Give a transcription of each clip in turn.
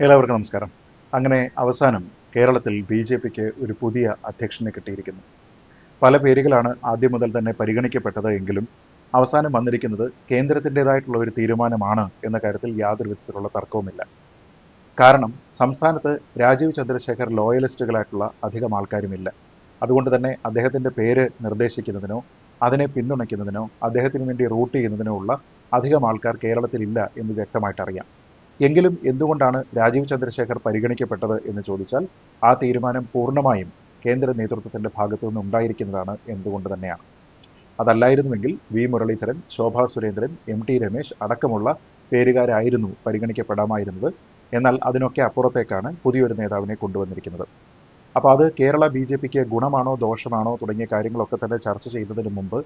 എല്ലാവർക്കും നമസ്കാരം. അങ്ങനെ അവസാനം കേരളത്തിൽ ബി ജെ പിക്ക് ഒരു പുതിയ അധ്യക്ഷനെ കിട്ടിയിരിക്കുന്നു. പല പേരുകളാണ് ആദ്യം മുതൽ തന്നെ പരിഗണിക്കപ്പെട്ടത് എങ്കിലും അവസാനം വന്നിരിക്കുന്നത് കേന്ദ്രത്തിന്റെതായിട്ടുള്ള ഒരു തീരുമാനമാണ് എന്ന കാര്യത്തിൽ യാതൊരു വിധത്തിലുള്ള തർക്കവുമില്ല. കാരണം സംസ്ഥാനത്ത് രാജീവ് ചന്ദ്രശേഖർ ലോയലിസ്റ്റുകളായിട്ടുള്ള അധികം ആൾക്കാരുമില്ല. അതുകൊണ്ട് തന്നെ അദ്ദേഹത്തിന്റെ പേര് നിർദ്ദേശിക്കുന്നതിനോ അതിനെ പിന്തുണയ്ക്കുന്നതിനോ അദ്ദേഹത്തിന് വേണ്ടി റൂട്ട് ചെയ്യുന്നതിനോ ഉള്ള അധികം ആൾക്കാർ കേരളത്തിലില്ല എന്ന് വ്യക്തമായിട്ട് അറിയാം എങ്കിലും എന്തുകൊണ്ടാണ് രാജീവ് ചന്ദ്രശേഖർ പരിഗണിക്കപ്പെട്ടത് എന്ന് ചോദിച്ചാൽ ആ തീരുമാനം പൂർണമായും കേന്ദ്ര നേതൃത്വത്തിന്റെ ഭാഗത്തു നിന്ന് ഉണ്ടായിരിക്കുന്നതാണ് എന്തുകൊണ്ട് തന്നെയാണ്. അതല്ലായിരുന്നുവെങ്കിൽ V Muraleedharan Shobha Surendran M T Ramesh അടക്കമുള്ള പേരുകാരായിരുന്നു പരിഗണിക്കപ്പെടാമായിരുന്നത്. എന്നാൽ അതിനൊക്കെ അപ്പുറത്തേക്കാണ് പുതിയൊരു നേതാവിനെ കൊണ്ടുവന്നിരിക്കുന്നത്. അപ്പോൾ അത് കേരള ബി ജെ പിക്ക് ഗുണമാണോ ദോഷമാണോ തുടങ്ങിയ കാര്യങ്ങളൊക്കെ തന്നെ ചർച്ച ചെയ്യുന്നതിന് മുമ്പ്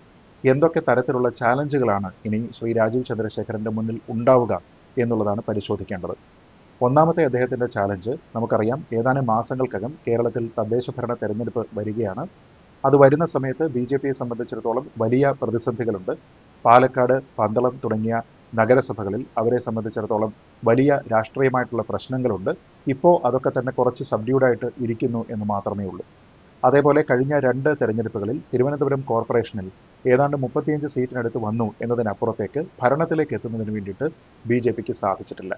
എന്തൊക്കെ തരത്തിലുള്ള ചാലഞ്ചുകളാണ് ഇനി ശ്രീ രാജീവ് ചന്ദ്രശേഖരന്റെ മുന്നിൽ ഉണ്ടാവുക എന്നുള്ളതാണ് പരിശോധിക്കേണ്ടത്. ഒന്നാമത്തെ അദ്ദേഹത്തിന്റെ ചാലഞ്ച് നമുക്കറിയാം. ഏതാനും മാസങ്ങൾക്കകം കേരളത്തിൽ തദ്ദേശ ഭരണ തെരഞ്ഞെടുപ്പ് വരികയാണ്. അത് വരുന്ന സമയത്ത് ബി ജെ പിയെ സംബന്ധിച്ചിടത്തോളം വലിയ പ്രതിസന്ധികളുണ്ട്. പാലക്കാട് പന്തളം തുടങ്ങിയ നഗരസഭകളിൽ അവരെ സംബന്ധിച്ചിടത്തോളം വലിയ രാഷ്ട്രീയമായിട്ടുള്ള പ്രശ്നങ്ങളുണ്ട്. ഇപ്പോൾ അതൊക്കെ തന്നെ കുറച്ച് സബ്ഡ്യൂഡായിട്ട് ഇരിക്കുന്നു എന്ന് മാത്രമേ ഉള്ളൂ. അതേപോലെ കഴിഞ്ഞ രണ്ട് തെരഞ്ഞെടുപ്പുകളിൽ തിരുവനന്തപുരം കോർപ്പറേഷനിൽ ഏതാണ്ട് മുപ്പത്തിയഞ്ച് സീറ്റിനടുത്ത് വന്നു എന്നതിനപ്പുറത്തേക്ക് ഭരണത്തിലേക്ക് എത്തുന്നതിന് വേണ്ടിയിട്ട് ബി ജെ പിക്ക് സാധിച്ചിട്ടില്ല.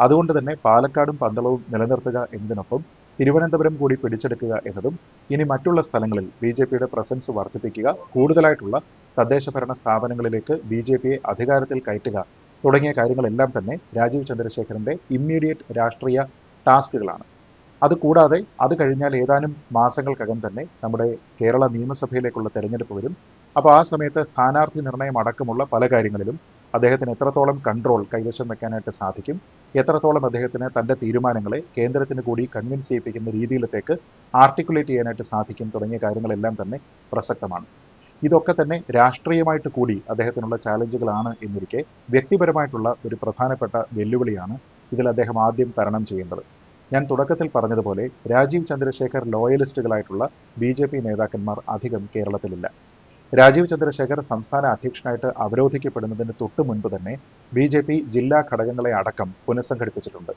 അതുകൊണ്ട് തന്നെ പാലക്കാടും പന്തളവും നിലനിർത്തുക എന്നതിനൊപ്പം തിരുവനന്തപുരം കൂടി പിടിച്ചെടുക്കുക എന്നതും ഇനി മറ്റുള്ള സ്ഥലങ്ങളിൽ ബി ജെ പിയുടെ പ്രസൻസ് വർദ്ധിപ്പിക്കുക കൂടുതലായിട്ടുള്ള തദ്ദേശ ഭരണ സ്ഥാപനങ്ങളിലേക്ക് ബി ജെ പിയെ അധികാരത്തിൽ കയറ്റുക തുടങ്ങിയ കാര്യങ്ങളെല്ലാം തന്നെ രാജീവ് ചന്ദ്രശേഖരന്റെ ഇമ്മീഡിയറ്റ് രാഷ്ട്രീയ ടാസ്കുകളാണ്. അതുകൂടാതെ അത് കഴിഞ്ഞാൽ ഏതാനും മാസങ്ങൾക്കകം തന്നെ നമ്മുടെ കേരള നിയമസഭയിലേക്കുള്ള തെരഞ്ഞെടുപ്പ് വരും. അപ്പോൾ ആ സമയത്ത് സ്ഥാനാർത്ഥി നിർണയം അടക്കമുള്ള പല കാര്യങ്ങളിലും അദ്ദേഹത്തിന് എത്രത്തോളം കൺട്രോൾ കൈവശം വെക്കാനായിട്ട് സാധിക്കും എത്രത്തോളം അദ്ദേഹത്തിന് തന്റെ തീരുമാനങ്ങളെ കേന്ദ്രത്തിന് കൂടി കൺവിൻസ് ചെയ്യിപ്പിക്കുന്ന രീതിയിലത്തേക്ക് ആർട്ടിക്കുലേറ്റ് ചെയ്യാനായിട്ട് സാധിക്കും തുടങ്ങിയ കാര്യങ്ങളെല്ലാം തന്നെ പ്രസക്തമാണ്. ഇതൊക്കെ തന്നെ രാഷ്ട്രീയമായിട്ട് കൂടി അദ്ദേഹത്തിനുള്ള ചാലഞ്ചുകളാണ് എന്നിരിക്കെ വ്യക്തിപരമായിട്ടുള്ള ഒരു പ്രധാനപ്പെട്ട വെല്ലുവിളിയാണ് ഇതിൽ അദ്ദേഹം ആദ്യം തരണം ചെയ്യേണ്ടത്. ഞാൻ തുടക്കത്തിൽ പറഞ്ഞതുപോലെ രാജീവ് ചന്ദ്രശേഖർ ലോയലിസ്റ്റുകളായിട്ടുള്ള ബി നേതാക്കന്മാർ അധികം കേരളത്തിലില്ല. രാജീവ് ചന്ദ്രശേഖർ സംസ്ഥാന അധ്യക്ഷനായിട്ട് അവരോധിക്കപ്പെടുന്നതിന് തൊട്ടു മുൻപ് തന്നെ ബി ജെ പി ജില്ലാ ഘടകങ്ങളെ അടക്കം പുനഃസംഘടിപ്പിച്ചിട്ടുണ്ട്.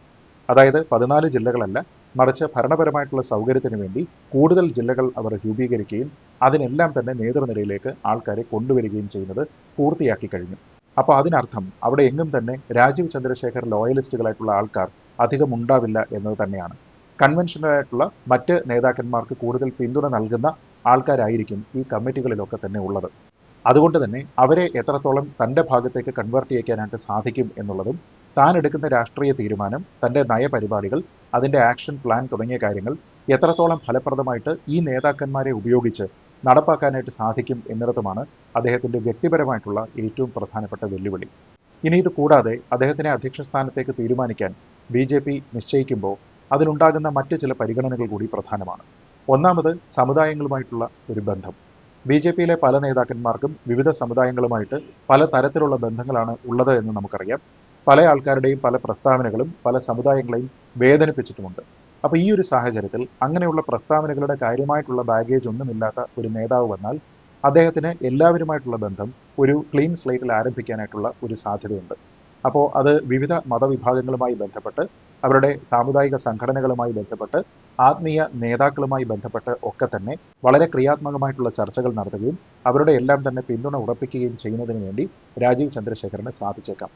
അതായത് പതിനാല് ജില്ലകളല്ല മറിച്ച് ഭരണപരമായിട്ടുള്ള സൗകര്യത്തിന് വേണ്ടി കൂടുതൽ ജില്ലകൾ അവർ രൂപീകരിക്കുകയും അതിനെല്ലാം തന്നെ നേതൃനിരയിലേക്ക് ആൾക്കാരെ കൊണ്ടുവരികയും ചെയ്യുന്നത് പൂർത്തിയാക്കി കഴിഞ്ഞു. അപ്പോൾ അതിനർത്ഥം അവിടെ എങ്ങും തന്നെ രാജീവ് ചന്ദ്രശേഖർ ലോയലിസ്റ്റുകളായിട്ടുള്ള ആൾക്കാർ അധികം ഉണ്ടാവില്ല എന്നത് തന്നെയാണ്. കൺവെൻഷനായിട്ടുള്ള മറ്റ് നേതാക്കന്മാർക്ക് കൂടുതൽ പിന്തുണ നൽകുന്ന ആൾക്കാരായിരിക്കും ഈ കമ്മിറ്റികളിലൊക്കെ തന്നെ ഉള്ളത്. അതുകൊണ്ട് തന്നെ അവരെ എത്രത്തോളം തന്റെ ഭാഗത്തേക്ക് കൺവേർട്ട് ചെയ്യിക്കാനായിട്ട് സാധിക്കും എന്നുള്ളതും താൻ എടുക്കുന്ന രാഷ്ട്രീയ തീരുമാനം തന്റെ നയപരിപാടികൾ അതിന്റെ ആക്ഷൻ പ്ലാൻ തുടങ്ങിയ കാര്യങ്ങൾ എത്രത്തോളം ഫലപ്രദമായിട്ട് ഈ നേതാക്കന്മാരെ ഉപയോഗിച്ച് നടപ്പാക്കാനായിട്ട് സാധിക്കും എന്നിടത്തുമാണ് അദ്ദേഹത്തിന്റെ വ്യക്തിപരമായിട്ടുള്ള ഏറ്റവും പ്രധാനപ്പെട്ട വെല്ലുവിളി. ഇനി ഇത് കൂടാതെ അദ്ദേഹത്തിനെ അധ്യക്ഷ സ്ഥാനത്തേക്ക് തീരുമാനിക്കാൻ ബി ജെ പി നിശ്ചയിക്കുമ്പോൾ അതിനുണ്ടാകുന്ന മറ്റ് ചില പരിഗണനകൾ കൂടി പ്രധാനമാണ്. ഒന്നാമത് സമുദായങ്ങളുമായിട്ടുള്ള ഒരു ബന്ധം. ബി ജെ പിയിലെ പല നേതാക്കന്മാർക്കും വിവിധ സമുദായങ്ങളുമായിട്ട് പല തരത്തിലുള്ള ബന്ധങ്ങളാണ് ഉള്ളത് എന്ന് നമുക്കറിയാം. പല ആൾക്കാരുടെയും പല പ്രസ്താവനകളും പല സമുദായങ്ങളെയും വേദനിപ്പിച്ചിട്ടുമുണ്ട്. അപ്പോൾ ഈ ഒരു സാഹചര്യത്തിൽ അങ്ങനെയുള്ള പ്രസ്താവനകളുടെ കാര്യമായിട്ടുള്ള ബാഗേജ് ഒന്നുമില്ലാത്ത ഒരു നേതാവ് വന്നാൽ അദ്ദേഹത്തിന് എല്ലാവരുമായിട്ടുള്ള ബന്ധം ഒരു ക്ലീൻ സ്ലേറ്റിൽ ആരംഭിക്കാനായിട്ടുള്ള ഒരു സാധ്യതയുണ്ട്. അപ്പോൾ അത് വിവിധ മതവിഭാഗങ്ങളുമായി ബന്ധപ്പെട്ട് അവരുടെ സാമുദായിക സംഘടനകളുമായി ബന്ധപ്പെട്ട് ആത്മീയ നേതാക്കളുമായി ബന്ധപ്പെട്ട് ഒക്കെ തന്നെ വളരെ ക്രിയാത്മകമായിട്ടുള്ള ചർച്ചകൾ നടത്തുകയും അവരുടെ എല്ലാം തന്നെ പിന്തുണ ഉറപ്പിക്കുകയും ചെയ്യുന്നതിന് വേണ്ടി രാജീവ് ചന്ദ്രശേഖരന് സാധിച്ചേക്കാം.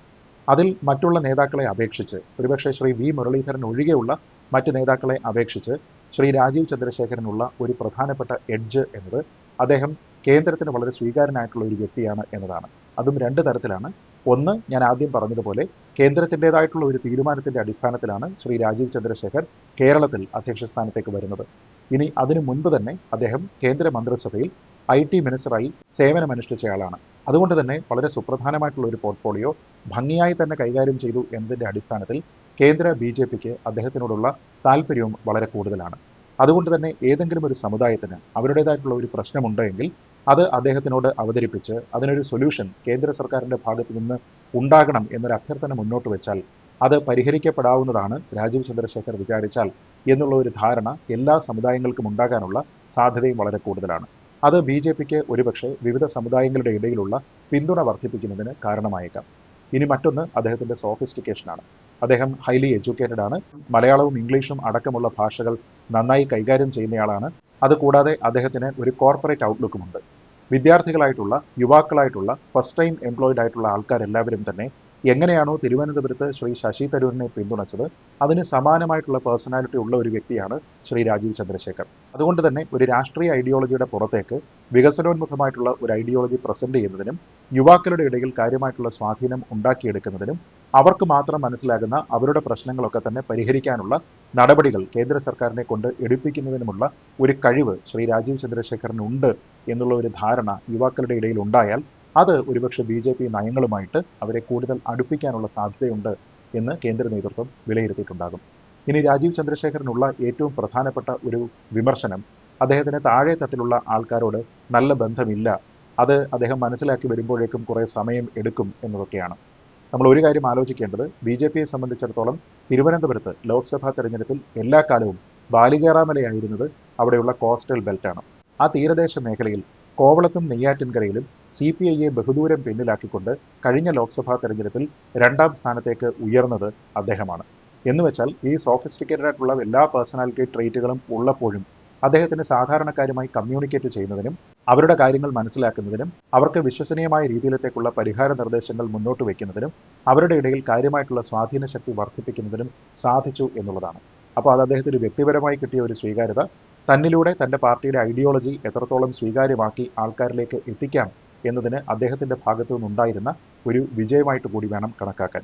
അതിൽ മറ്റുള്ള നേതാക്കളെ അപേക്ഷിച്ച് ഒരുപക്ഷെ ശ്രീ വി. മുരളീധരൻ ഒഴികെയുള്ള മറ്റ് നേതാക്കളെ അപേക്ഷിച്ച് ശ്രീ രാജീവ് ചന്ദ്രശേഖരനുള്ള ഒരു പ്രധാനപ്പെട്ട എഡ്ജ് എന്നത് അദ്ദേഹം കേന്ദ്രത്തിന് വളരെ സ്വീകാര്യനായിട്ടുള്ള ഒരു വ്യക്തിയാണ് എന്നതാണ്. അതും രണ്ട് തരത്തിലാണ്. ഒന്ന് ഞാൻ ആദ്യം പറഞ്ഞതുപോലെ കേന്ദ്രത്തിന്റെതായിട്ടുള്ള ഒരു തീരുമാനത്തിന്റെ അടിസ്ഥാനത്തിലാണ് ശ്രീ രാജീവ് ചന്ദ്രശേഖർ കേരളത്തിൽ അധ്യക്ഷ സ്ഥാനത്തേക്ക് വരുന്നത്. ഇനി അതിനു മുൻപ് തന്നെ അദ്ദേഹം കേന്ദ്ര മന്ത്രിസഭയിൽ ഐ ടി മിനിസ്റ്ററായി സേവനമനുഷ്ഠിച്ചയാളാണ് അതുകൊണ്ട് തന്നെ വളരെ സുപ്രധാനമായിട്ടുള്ള ഒരു പോർട്ട്ഫോളിയോ ഭംഗിയായി തന്നെ കൈകാര്യം ചെയ്തു എന്നതിന്റെ അടിസ്ഥാനത്തിൽ കേന്ദ്ര ബി ജെ പിക്ക് അദ്ദേഹത്തിനോടുള്ള താല്പര്യവും വളരെ കൂടുതലാണ്. അതുകൊണ്ട് തന്നെ ഏതെങ്കിലും ഒരു സമുദായത്തിന് അവരുടേതായിട്ടുള്ള ഒരു പ്രശ്നമുണ്ട് എങ്കിൽ അത് അദ്ദേഹത്തിനോട് അവതരിപ്പിച്ച് അതിനൊരു സൊല്യൂഷൻ കേന്ദ്ര സർക്കാരിന്റെ ഭാഗത്തു നിന്ന് ഉണ്ടാകണം എന്നൊരു അഭ്യർത്ഥന മുന്നോട്ട് വെച്ചാൽ അത് പരിഹരിക്കപ്പെടാവുന്നതാണ് രാജീവ് ചന്ദ്രശേഖർ വിചാരിച്ചാൽ എന്നുള്ള ഒരു ധാരണ എല്ലാ സമുദായങ്ങൾക്കും ഉണ്ടാകാനുള്ള സാധ്യതയും വളരെ കൂടുതലാണ്. അത് ബി ജെ പിക്ക് ഒരുപക്ഷെ വിവിധ സമുദായങ്ങളുടെ ഇടയിലുള്ള പിന്തുണ വർദ്ധിപ്പിക്കുന്നതിന് കാരണമായേക്കാം. ഇനി മറ്റൊന്ന് അദ്ദേഹത്തിന്റെ സോഫിസ്റ്റിക്കേഷനാണ് അദ്ദേഹം ഹൈലി എഡ്യൂക്കേറ്റഡ് ആണ്. മലയാളവും ഇംഗ്ലീഷും അടക്കമുള്ള ഭാഷകൾ നന്നായി കൈകാര്യം ചെയ്യുന്നയാളാണ് അതുകൂടാതെ അദ്ദേഹത്തിന് ഒരു കോർപ്പറേറ്റ് ഔട്ട്ലുക്കുമുണ്ട് വിദ്യാർത്ഥികളായിട്ടുള്ള യുവാക്കളായിട്ടുള്ള ഫസ്റ്റ് ടൈം എംപ്ലോയിഡ് ആയിട്ടുള്ള ആൾക്കാരെല്ലാവരും തന്നെ എങ്ങനെയാണോ തിരുവനന്തപുരത്ത് ശ്രീ ശശി തരൂരിനെ പിന്തുണച്ചത് അതിന് സമാനമായിട്ടുള്ള പേഴ്സണാലിറ്റി ഉള്ള ഒരു വ്യക്തിയാണ് ശ്രീ രാജീവ് ചന്ദ്രശേഖർ. അതുകൊണ്ട് തന്നെ ഒരു രാഷ്ട്രീയ ഐഡിയോളജിയുടെ പുറത്തേക്ക് വികസനോന്മുഖമായിട്ടുള്ള ഒരു ഐഡിയോളജി പ്രസന്റ് ചെയ്യുന്നതിനും യുവാക്കളുടെ ഇടയിൽ കാര്യമായിട്ടുള്ള സ്വാധീനം ഉണ്ടാക്കിയെടുക്കുന്നതിനും അവർക്ക് മാത്രം മനസ്സിലാകുന്ന അവരുടെ പ്രശ്നങ്ങളൊക്കെ തന്നെ പരിഹരിക്കാനുള്ള നടപടികൾ കേന്ദ്ര സർക്കാരിനെ കൊണ്ട് എടുപ്പിക്കുന്നതിനുമുള്ള ഒരു കഴിവ് ശ്രീ രാജീവ് ചന്ദ്രശേഖരനുണ്ട് എന്നുള്ള ഒരു ധാരണ യുവാക്കളുടെ ഇടയിൽ ഉണ്ടായാൽ അത് ഒരുപക്ഷെ ബി ജെ പി നയങ്ങളുമായിട്ട് അവരെ കൂടുതൽ അടുപ്പിക്കാനുള്ള സാധ്യതയുണ്ട് എന്ന് കേന്ദ്ര നേതൃത്വം വിലയിരുത്തിയിട്ടുണ്ടാകും. ഇനി രാജീവ് ചന്ദ്രശേഖരനുള്ള ഏറ്റവും പ്രധാനപ്പെട്ട ഒരു വിമർശനം അദ്ദേഹത്തിന് താഴെ തട്ടിലുള്ള ആൾക്കാരോട് നല്ല ബന്ധമില്ല. അത് അദ്ദേഹം മനസ്സിലാക്കി വരുമ്പോഴേക്കും കുറേ സമയം എടുക്കും എന്നതൊക്കെയാണ്. നമ്മൾ ഒരു കാര്യം ആലോചിക്കേണ്ടത് ബി ജെ പിയെ സംബന്ധിച്ചിടത്തോളം തിരുവനന്തപുരത്ത് ലോക്സഭാ തെരഞ്ഞെടുപ്പിൽ എല്ലാ കാലവും ബാലികേറാമലയായിരുന്നത് അവിടെയുള്ള കോസ്റ്റൽ ബെൽറ്റാണ്. ആ തീരദേശ മേഖലയിൽ കോവളത്തും നെയ്യാറ്റിൻകരയിലും സി പി ഐയെ ബഹുദൂരം പിന്നിലാക്കിക്കൊണ്ട് കഴിഞ്ഞ ലോക്സഭാ തെരഞ്ഞെടുപ്പിൽ രണ്ടാം സ്ഥാനത്തേക്ക് ഉയർന്നത് അദ്ദേഹമാണ്. എന്നുവെച്ചാൽ ഈ സോഫിസ്റ്റിക്കേറ്റഡ് ആയിട്ടുള്ള എല്ലാ പേഴ്സണാലിറ്റി ട്രേറ്റുകളും ഉള്ളപ്പോഴും അദ്ദേഹത്തിന് സാധാരണക്കാരുമായി കമ്മ്യൂണിക്കേറ്റ് ചെയ്യുന്നതിനും അവരുടെ കാര്യങ്ങൾ മനസ്സിലാക്കുന്നതിനും അവർക്ക് വിശ്വസനീയമായ രീതിയിലത്തേക്കുള്ള പരിഹാര നിർദ്ദേശങ്ങൾ മുന്നോട്ട് വയ്ക്കുന്നതിനും അവരുടെ ഇടയിൽ കാര്യമായിട്ടുള്ള സ്വാധീന ശക്തി വർദ്ധിപ്പിക്കുന്നതിനും സാധിച്ചു എന്നുള്ളതാണ്. അപ്പോൾ അത് അദ്ദേഹത്തിന് വ്യക്തിപരമായി കിട്ടിയ ഒരു സ്വീകാര്യത. തന്നിലൂടെ തന്റെ പാർട്ടിയുടെ ഐഡിയോളജി എത്രത്തോളം സ്വീകാര്യമാക്കി ആൾക്കാരിലേക്ക് എത്തിക്കാം എന്നതിന് അദ്ദേഹത്തിന്റെ ഭാഗത്തു നിന്നുണ്ടായിരുന്ന ഒരു വിജയമായിട്ട് കൂടി വേണം കണക്കാക്കാൻ.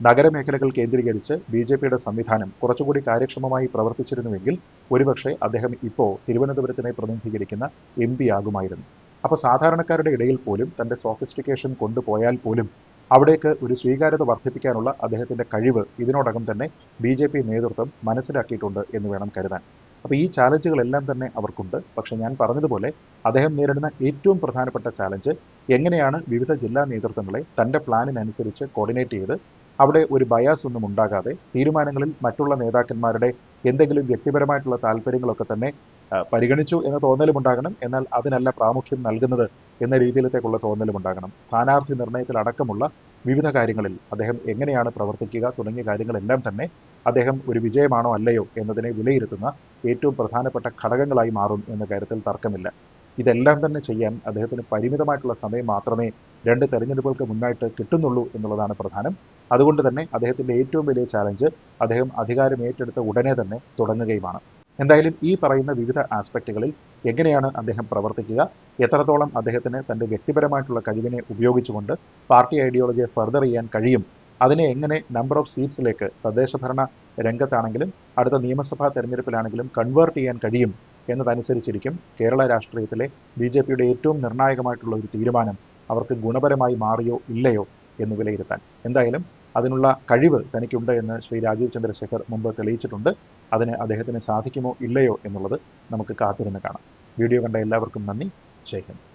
നഗരമേഖലകൾ കേന്ദ്രീകരിച്ച് ബി ജെ പിയുടെ സംവിധാനം കുറച്ചുകൂടി കാര്യക്ഷമമായി പ്രവർത്തിച്ചിരുന്നുവെങ്കിൽ ഒരുപക്ഷെ അദ്ദേഹം ഇപ്പോൾ തിരുവനന്തപുരത്തിനെ പ്രതിനിധീകരിക്കുന്ന എം പി ആകുമായിരുന്നു. അപ്പോൾ സാധാരണക്കാരുടെ ഇടയിൽ പോലും തന്റെ സോഫിസ്റ്റിക്കേഷൻ കൊണ്ടുപോയാൽ പോലും അവിടേക്ക് ഒരു സ്വീകാര്യത വർദ്ധിപ്പിക്കാനുള്ള അദ്ദേഹത്തിന്റെ കഴിവ് ഇതിനോടകം തന്നെ ബി ജെ പി നേതൃത്വം മനസ്സിലാക്കിയിട്ടുണ്ട് എന്ന് വേണം കരുതാൻ. അപ്പോൾ ഈ ചാലഞ്ചുകളെല്ലാം തന്നെ അവർക്കുണ്ട്. പക്ഷേ ഞാൻ പറഞ്ഞതുപോലെ അദ്ദേഹം നേരിടുന്ന ഏറ്റവും പ്രധാനപ്പെട്ട ചാലഞ്ച് എങ്ങനെയാണ് വിവിധ ജില്ലാ നേതൃത്വങ്ങളെ തന്റെ പ്ലാനിനനുസരിച്ച് കോർഡിനേറ്റ് ചെയ്ത് അവിടെ ഒരു ബയാസ് ഒന്നും ഉണ്ടാകാതെ തീരുമാനങ്ങളിൽ മറ്റുള്ള നേതാക്കന്മാരുടെ എന്തെങ്കിലും വ്യക്തിപരമായിട്ടുള്ള താല്പര്യങ്ങളൊക്കെ തന്നെ പരിഗണിച്ചു എന്ന തോന്നലും ഉണ്ടാകണം. എന്നാൽ അതിനല്ല പ്രാമുഖ്യം നൽകുന്നത് എന്ന രീതിയിലത്തേക്കുള്ള തോന്നലും ഉണ്ടാകണം. സ്ഥാനാർത്ഥി നിർണയത്തിലടക്കമുള്ള വിവിധ കാര്യങ്ങളിൽ അദ്ദേഹം എങ്ങനെയാണ് പ്രവർത്തിക്കുക തുടങ്ങിയ കാര്യങ്ങളെല്ലാം തന്നെ അദ്ദേഹം ഒരു വിജയമാണോ അല്ലയോ എന്നതിനെ വിലയിരുത്തുന്ന ഏറ്റവും പ്രധാനപ്പെട്ട ഘടകങ്ങളായി മാറും എന്ന കാര്യത്തിൽ തർക്കമില്ല. ഇതെല്ലാം തന്നെ ചെയ്യാൻ അദ്ദേഹത്തിന് പരിമിതമായിട്ടുള്ള സമയം മാത്രമേ രണ്ട് തെരഞ്ഞെടുപ്പുകൾക്ക് മുന്നായിട്ട് കിട്ടുന്നുള്ളൂ എന്നുള്ളതാണ് പ്രധാനം. അതുകൊണ്ട് തന്നെ അദ്ദേഹത്തിന്റെ ഏറ്റവും വലിയ ചാലഞ്ച് അദ്ദേഹം അധികാരം ഏറ്റെടുത്ത ഉടനെ തന്നെ തുടങ്ങുകയുമാണ്. എന്തായാലും ഈ പറയുന്ന വിവിധ ആസ്പെക്റ്റുകളിൽ എങ്ങനെയാണ് അദ്ദേഹം പ്രവർത്തിക്കുക? എത്രത്തോളം അദ്ദേഹത്തിന് തന്റെ വ്യക്തിപരമായിട്ടുള്ള കഴിവിനെ ഉപയോഗിച്ചുകൊണ്ട് പാർട്ടി ഐഡിയോളജിയെ ഫർദർ ചെയ്യാൻ കഴിയും? അതിനെ എങ്ങനെ നമ്പർ ഓഫ് സീറ്റ്സിലേക്ക് തദ്ദേശഭരണ രംഗത്താണെങ്കിലും അടുത്ത നിയമസഭാ തെരഞ്ഞെടുപ്പിലാണെങ്കിലും കൺവേർട്ട് ചെയ്യാൻ കഴിയും എന്നതനുസരിച്ചിരിക്കും കേരള രാഷ്ട്രീയത്തിലെ ബി ജെ പിയുടെ ഏറ്റവും നിർണായകമായിട്ടുള്ള ഒരു തീരുമാനം അവർക്ക് ഗുണപരമായി മാറിയോ ഇല്ലയോ എന്ന് വിലയിരുത്താൻ. എന്തായാലും അതിനുള്ള കഴിവ് തനിക്കുണ്ട് എന്ന് ശ്രീ രാജീവ് ചന്ദ്രശേഖർ മുമ്പ് തെളിയിച്ചിട്ടുണ്ട്. അതിന് അദ്ദേഹത്തിന് സാധിക്കുമോ ഇല്ലയോ എന്നുള്ളത് നമുക്ക് കാത്തിരുന്ന് കാണാം. വീഡിയോ കണ്ട എല്ലാവർക്കും നന്ദി. ജയ്